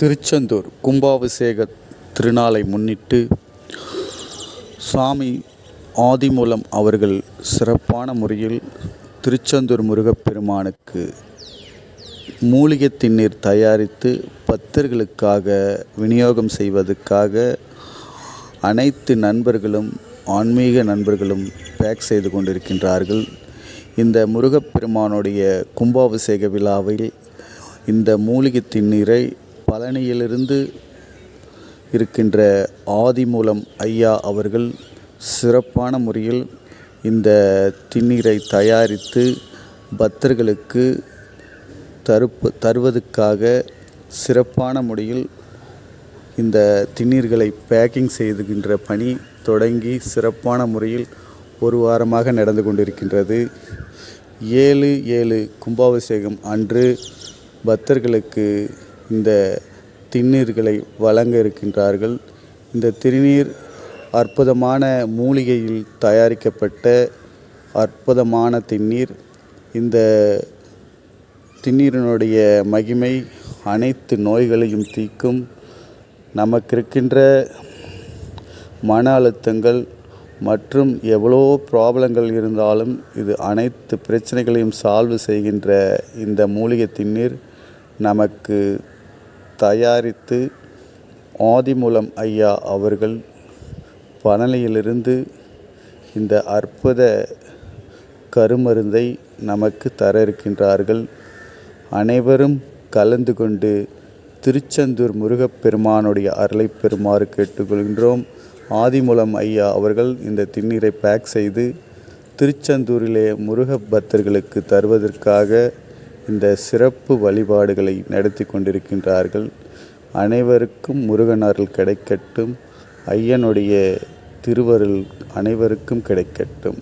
திருச்செந்தூர் கும்பாபிஷேக திருநாளை முன்னிட்டு சுவாமி ஆதிமூலம் அவர்கள் சிறப்பான முறையில் திருச்செந்தூர் முருகப்பெருமானுக்கு மூலிகை திண்ணீர் தயாரித்து பக்தர்களுக்காக விநியோகம் செய்வதற்காக அனைத்து நண்பர்களும் ஆன்மீக நண்பர்களும் பேக் செய்து கொண்டிருக்கின்றார்கள். இந்த முருகப்பெருமானுடைய கும்பாபிஷேக விழாவில் இந்த மூலிகை திண்ணீரை பழனியிலிருந்து இருக்கின்ற ஆதிமூலம் ஐயா அவர்கள் சிறப்பான முறையில் இந்த திண்ணீரை தயாரித்து பக்தர்களுக்கு தருப்பு தருவதற்காக சிறப்பான முறையில் இந்த திண்ணீர்களை பேக்கிங் செய்துகின்ற பணி தொடங்கி சிறப்பான முறையில் ஒரு வாரமாக நடந்து கொண்டிருக்கின்றது. ஏழு ஏழு கும்பாபிஷேகம் அன்று பக்தர்களுக்கு இந்த திண்ணீர்களை வழங்க இருக்கின்றார்கள். இந்த திருநீர் அற்புதமான மூலிகையில் தயாரிக்கப்பட்ட அற்புதமான திண்ணீர். இந்த திண்ணீரினுடைய மகிமை அனைத்து நோய்களையும் தீர்க்கும். நமக்கு இருக்கின்ற மன அழுத்தங்கள் மற்றும் எவ்வளோ ப்ராப்ளங்கள் இருந்தாலும் இது அனைத்து பிரச்சனைகளையும் சால்வ் செய்கின்ற இந்த மூலிகை திண்ணீர். நமக்கு தயாரித்து ஆதிமூலம் ஐயா அவர்கள் பனலையிலிருந்து இந்த அற்புத கருமருந்தை நமக்கு தர இருக்கின்றார்கள் அனைவரும் கலந்து கொண்டு திருச்செந்தூர் முருகப்பெருமானுடைய அருளை பெறுமாறு கேட்டுக்கொள்கின்றோம். ஆதிமூலம் ஐயா அவர்கள் இந்த திண்ணீரை பேக் செய்து திருச்செந்தூரிலே முருக பக்தர்களுக்கு தருவதற்காக இந்த சிறப்பு வழிபாடுகளை நடத்தி கொண்டிருக்கின்றார்கள். அனைவருக்கும் முருகனார்கள் கிடைக்கட்டும். ஐயனுடைய திருவருள் அனைவருக்கும் கிடைக்கட்டும்.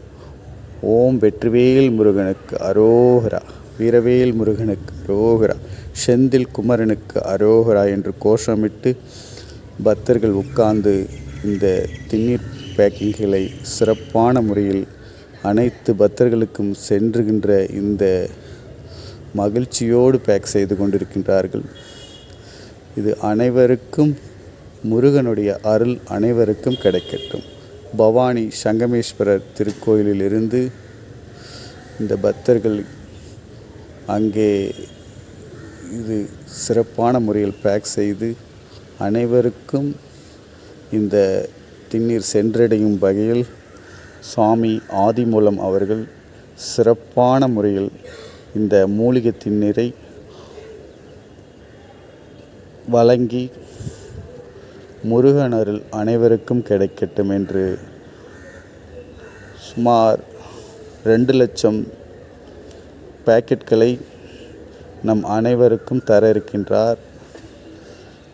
ஓம் வெற்றிவேல் முருகனுக்கு அரோகரா வீரவேல் முருகனுக்கு அரோகரா செந்தில் குமரனுக்கு அரோகரா என்று கோஷமிட்டு பக்தர்கள் உட்கார்ந்து இந்த திண்ணீர் பேக்கிங்களை சிறப்பான முறையில் அனைத்து பக்தர்களுக்கும் சென்றுகின்ற இந்த மகிழ்ச்சியோடு பேக் செய்து கொண்டிருக்கின்றார்கள். இது அனைவருக்கும் முருகனுடைய அருள் அனைவருக்கும் கிடைக்கட்டும். பவானி சங்கமேஸ்வரர் திருக்கோயிலில் இருந்து இந்த பக்தர்கள் அங்கே இது சிறப்பான முறையில் பேக் செய்து அனைவருக்கும் இந்த திண்ணீர் சென்றடையும் வகையில் சுவாமி ஆதிமூலம் அவர்கள் சிறப்பான முறையில் இந்த மூலிகை திண்ணீரை வழங்கி முருகனருள் அனைவருக்கும் கிடைக்கட்டும் என்று சுமார் ரெண்டு லட்சம் பேக்கெட்களை நம் அனைவருக்கும் தர இருக்கின்றார்.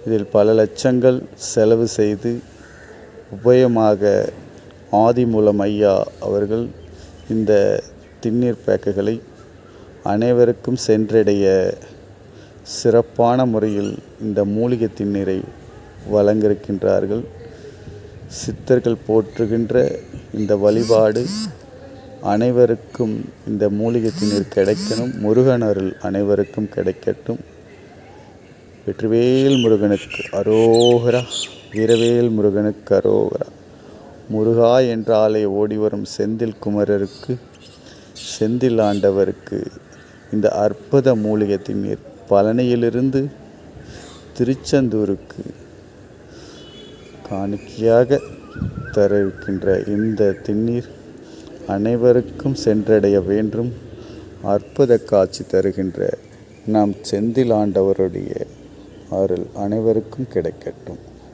இதில் பல லட்சங்கள் செலவு செய்து உபயமாக ஆதிமூலம் ஐயா அவர்கள் இந்த திண்ணீர் பேக்குகளை அனைவருக்கும் சென்றடைய சிறப்பான முறையில் இந்த மூலிகை திண்ணீரை வழங்கியிருக்கின்றார்கள். சித்தர்கள் போற்றுகின்ற இந்த வழிபாடு அனைவருக்கும் இந்த மூலிகை திண்ணீர் கிடைக்கணும். முருகன் அருள் அனைவருக்கும் கிடைக்கட்டும். வெற்றிவேல் முருகனுக்கு அரோகரா வீரவேல் முருகனுக்கு அரோகரா. முருகா என்றாலே ஓடிவரும் செந்தில் குமரருக்கு செந்தில் ஆண்டவருக்கு இந்த அற்புத மூலிகை திண்ணீர் பழனியிலிருந்து திருச்செந்தூருக்கு காணிக்கையாக தர இந்த திண்ணீர் அனைவருக்கும் சென்றடைய வேண்டும். அற்புத காட்சி தருகின்ற நம் செந்தில் ஆண்டவருடைய அருள் அனைவருக்கும் கிடைக்கட்டும்.